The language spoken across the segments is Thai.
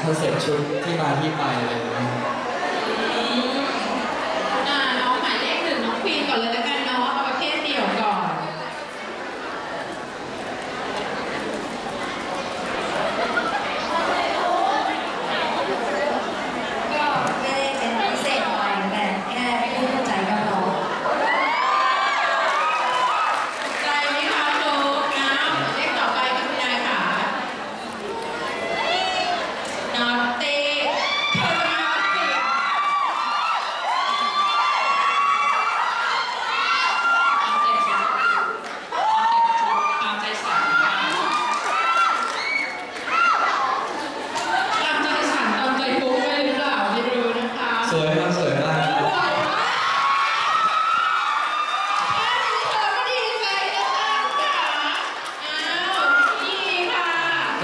ให้เสร็จชุดที่มาที่ไปอะไรอย่างเงี้ย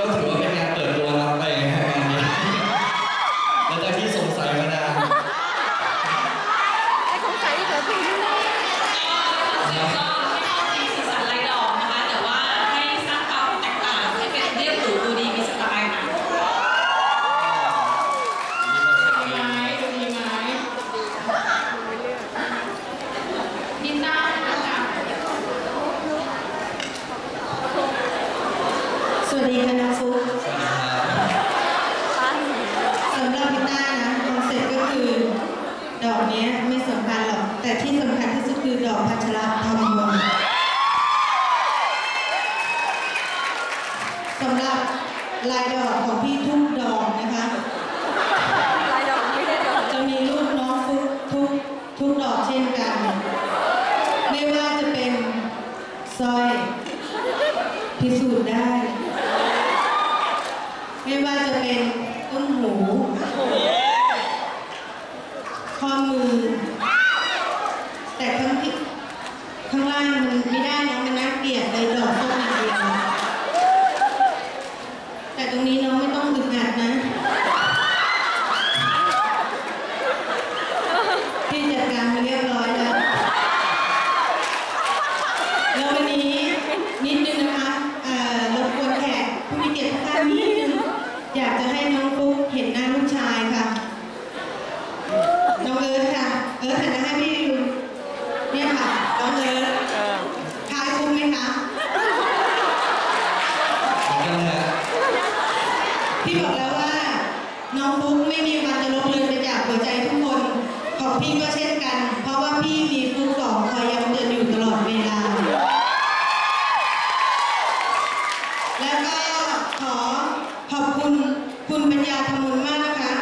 들어가 วัสดีค่ะน้องฟุ๊กสำหรับพี่ต้านะคอนเซ็ปต์ก็คือ ดอกนี้ไม่สำคัญหรอก แต่ที่สำคัญที่สุดคือดอกพัชระทองวงสำหรับลายดอกของพี่ทุกดอกนะคะลายดอกไม่ได้ดอกจะมีรูปน้องฟุ๊กทุกทุกดอกเช่นกัน ไม่ว่าจะเป็นซอยพิสูจน์ได้ ไม่ว่าจะเป็นต้นหูข้อมือ แต่ข้างที่ข้างล่างมันไม่ได้นะมันน่าเกลียดเลยดอกต้นอย่างเดียว พี่ก็เช่นกัน เพราะว่าพี่มีครูสองคอยย้ำเตือนอยู่ตลอดเวลา แล้วก็ขอขอบคุณคุณปัญญาธมุนมากนะคะ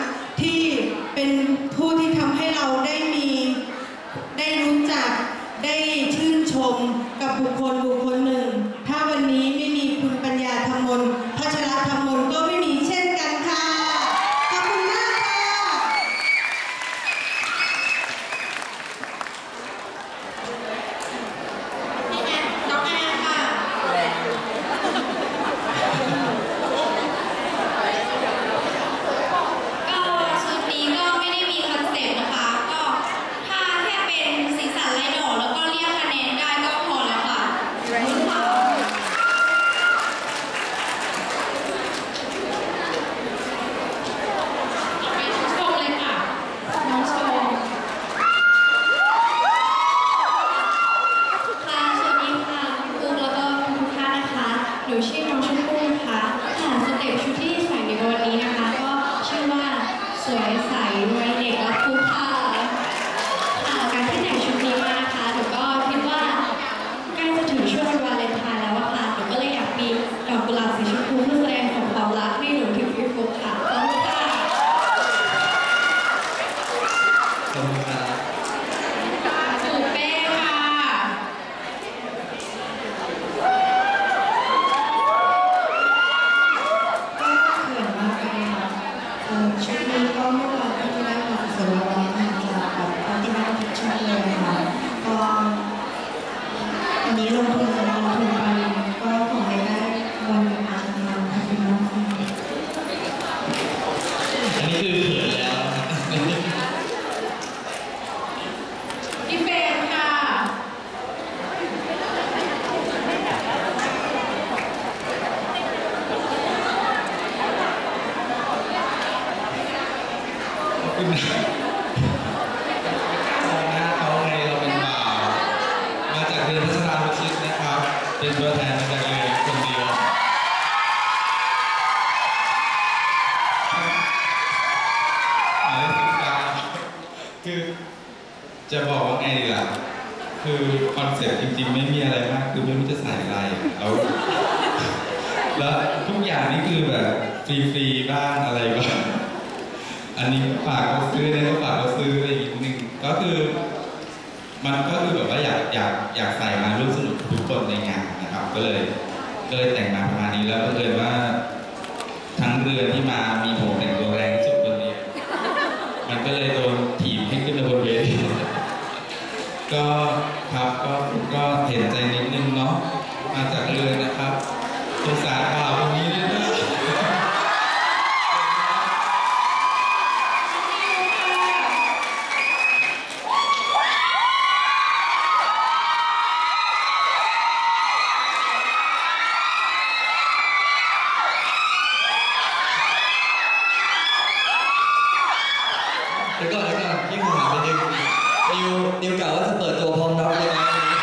经常去。 คุณนะมองหน้าเขาไงเราเป็นบ่าว มาจากเรือนพัชราวิชิตนะครับ เป็นตัวแทนมาจากเรือนคนเดียวหมายเลขสิบเก้าคือจะบอกว่าไงดีล่ะ คือคอนเซ็ปต์จริงๆ ไม่มีอะไรมาก คือไม่รู้จะใส่อะไรแล้วแล้วทุกอย่างนี่คือแบบฟรีๆบ้างอะไรบ้าง อันนี้ฝากเขาซื้อเนี่ยก็ฝากเขาซื้ออะไรอีกนิดนึงก็คือ มันก็คือแบบว่าอยากอยากอยากใส่มาร่วมสนุกทุกคนในงานนะครับ ก็เลยก็เลยแต่งมาประมาณนี้แล้วก็เลยว่า ทั้งเรือที่มามีผมแต่งตัวแรงที่สุดคนเดียวมันก็เลยโดนถีบให้ขึ้นมาบนเวทีก็ครับก็ก็เห็นใจนิดนึงเนาะมาจากเรือนะครับสงสารบ่าวคนนี้ด้วยนะ เดี๋ยวก่อ นเดี๋ยวก่อนพี่ขอถามนิดนึงนิวนิวกล่าวว่าจะเปิดตัวพร้อมน้องได้ไหม